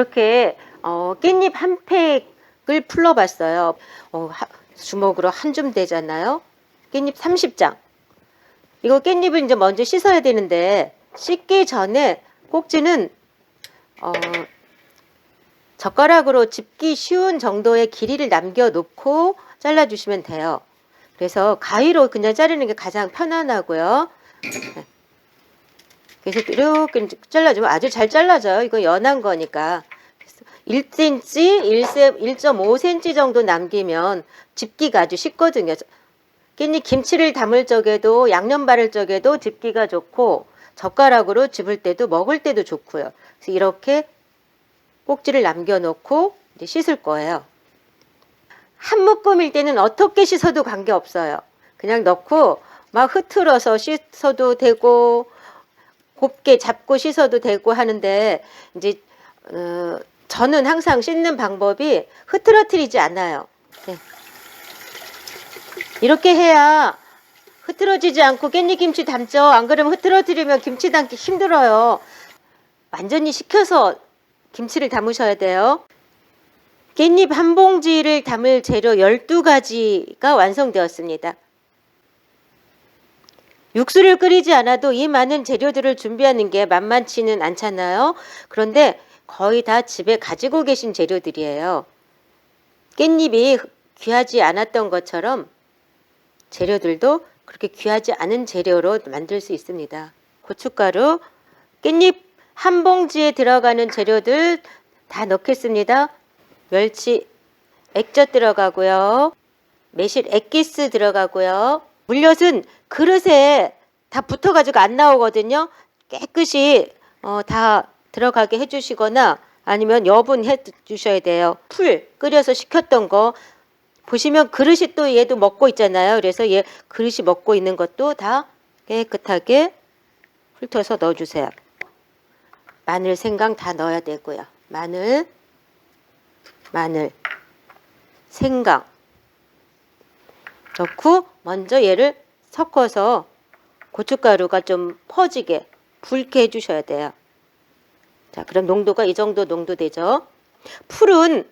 이렇게 어, 깻잎 한 팩을 풀러봤어요. 어, 하- 주먹으로 한 줌 되잖아요. 깻잎 30장. 이거 깻잎을 이제 먼저 씻어야 되는데 씻기 전에 꼭지는 어, 젓가락으로 집기 쉬운 정도의 길이를 남겨놓고 잘라주시면 돼요. 그래서 가위로 그냥 자르는 게 가장 편안하고요. 네. 그래서 이렇게 잘라주면 아주 잘 잘라져요. 이거 연한 거니까. 그래서 1cm, 1.5cm 정도 남기면 집기가 아주 쉽거든요. 깻잎 김치를 담을 적에도 양념 바를 적에도 집기가 좋고 젓가락으로 집을 때도 먹을 때도 좋고요. 그래서 이렇게 꼭지를 남겨놓고 이제 씻을 거예요. 한 묶음일 때는 어떻게 씻어도 관계 없어요. 그냥 넣고 막 흐트러서 씻어도 되고 곱게 잡고 씻어도 되고 하는데 이제 어, 저는 항상 씻는 방법이 흐트러뜨리지 않아요. 네. 이렇게 해야 흐트러지지 않고 깻잎김치 담죠. 안 그러면 흐트러뜨리면 김치 담기 힘들어요. 완전히 식혀서 김치를 담으셔야 돼요. 깻잎 한 봉지를 담을 재료 12가지가 완성되었습니다. 육수를 끓이지 않아도 이 많은 재료들을 준비하는 게 만만치는 않잖아요. 그런데 거의 다 집에 가지고 계신 재료들이에요. 깻잎이 귀하지 않았던 것처럼 재료들도 그렇게 귀하지 않은 재료로 만들 수 있습니다. 고춧가루, 깻잎 한 봉지에 들어가는 재료들 다 넣겠습니다. 멸치 액젓 들어가고요. 매실 액기스 들어가고요. 물엿은 그릇에 다 붙어가지고 안 나오거든요. 깨끗이 어, 다 들어가게 해주시거나 아니면 여분해 주셔야 돼요. 풀 끓여서 식혔던 거 보시면 그릇이 또 얘도 먹고 있잖아요. 그래서 얘 그릇이 먹고 있는 것도 다 깨끗하게 훑어서 넣어주세요. 마늘, 생강 다 넣어야 되고요. 마늘, 마늘, 생강 넣고 먼저 얘를 섞어서 고춧가루가 좀 퍼지게 붉게 해주셔야 돼요. 자, 그럼 농도가 이 정도 농도 되죠. 풀은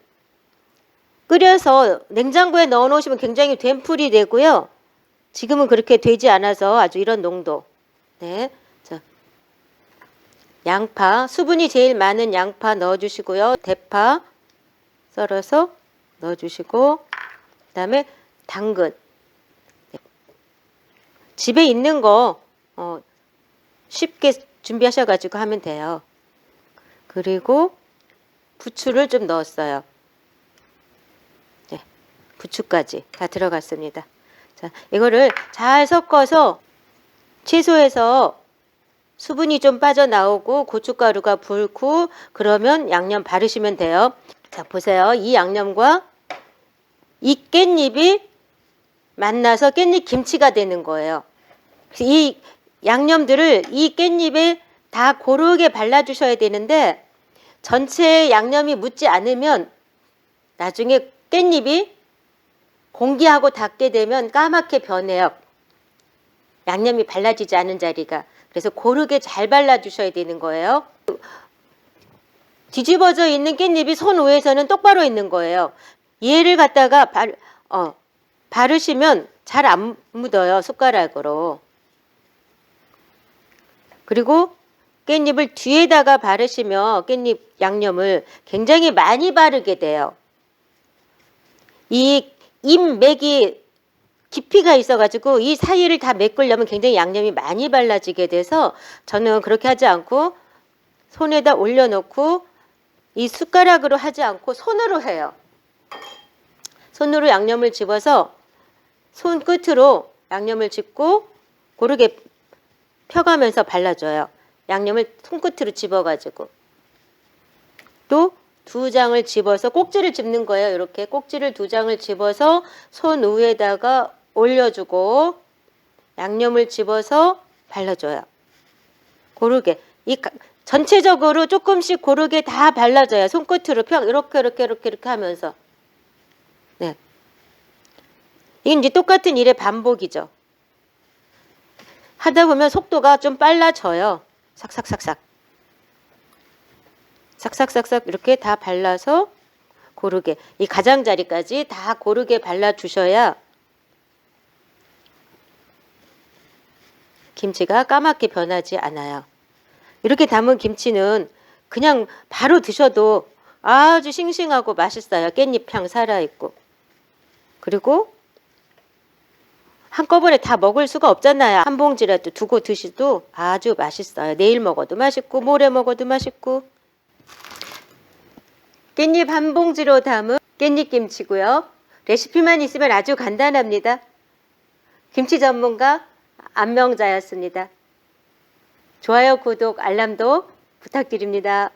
끓여서 냉장고에 넣어 놓으시면 굉장히 된 풀이 되고요. 지금은 그렇게 되지 않아서 아주 이런 농도. 네. 자. 양파, 수분이 제일 많은 양파 넣어 주시고요. 대파 썰어서 넣어 주시고 그다음에 당근. 네. 집에 있는 거 어, 쉽게 준비하셔 가지고 하면 돼요. 그리고 부추를 좀 넣었어요. 네, 부추까지 다 들어갔습니다. 자, 이거를 잘 섞어서 채소에서 수분이 좀 빠져나오고 고춧가루가 불고 그러면 양념 바르시면 돼요. 자, 보세요. 이 양념과 이 깻잎이 만나서 깻잎 김치가 되는 거예요. 이 양념들을 이 깻잎에 다 고르게 발라주셔야 되는데 전체 양념이 묻지 않으면 나중에 깻잎이 공기하고 닿게 되면 까맣게 변해요. 양념이 발라지지 않은 자리가. 그래서 고르게 잘 발라주셔야 되는 거예요. 뒤집어져 있는 깻잎이 손 위에서는 똑바로 있는 거예요. 얘를 갖다가 발, 어, 바르시면 잘 안 묻어요. 숟가락으로. 그리고 깻잎을 뒤에다가 바르시면 깻잎 양념을 굉장히 많이 바르게 돼요. 이 입맥이 깊이가 있어가지고 이 사이를 다 메꾸려면 굉장히 양념이 많이 발라지게 돼서 저는 그렇게 하지 않고 손에다 올려놓고 이 숟가락으로 하지 않고 손으로 해요. 손으로 양념을 집어서 손 끝으로 양념을 집고 고르게 펴가면서 발라줘요. 양념을 손끝으로 집어가지고 또 두 장을 집어서 꼭지를 집는 거예요. 이렇게 꼭지를 두 장을 집어서 손 위에다가 올려주고 양념을 집어서 발라줘요. 고르게 이 가- 전체적으로 조금씩 고르게 다 발라줘요. 손끝으로 펴 이렇게 이렇게 이렇게 이렇게 하면서 네. 이게 이제 똑같은 일의 반복이죠. 하다 보면 속도가 좀 빨라져요. 삭삭삭삭. 싹싹싹싹 이렇게 다 발라서 고르게 이 가장자리까지 다 고르게 발라 주셔야 김치가 까맣게 변하지 않아요. 이렇게 담은 김치는 그냥 바로 드셔도 아주 싱싱하고 맛있어요. 깻잎 향 살아있고. 그리고 한꺼번에 다 먹을 수가 없잖아요. 한 봉지라도 두고 드셔도 아주 맛있어요. 내일 먹어도 맛있고 모레 먹어도 맛있고. 깻잎 한 봉지로 담은 깻잎 김치고요. 레시피만 있으면 아주 간단합니다. 김치 전문가 안명자였습니다. 좋아요, 구독, 알람도 부탁드립니다.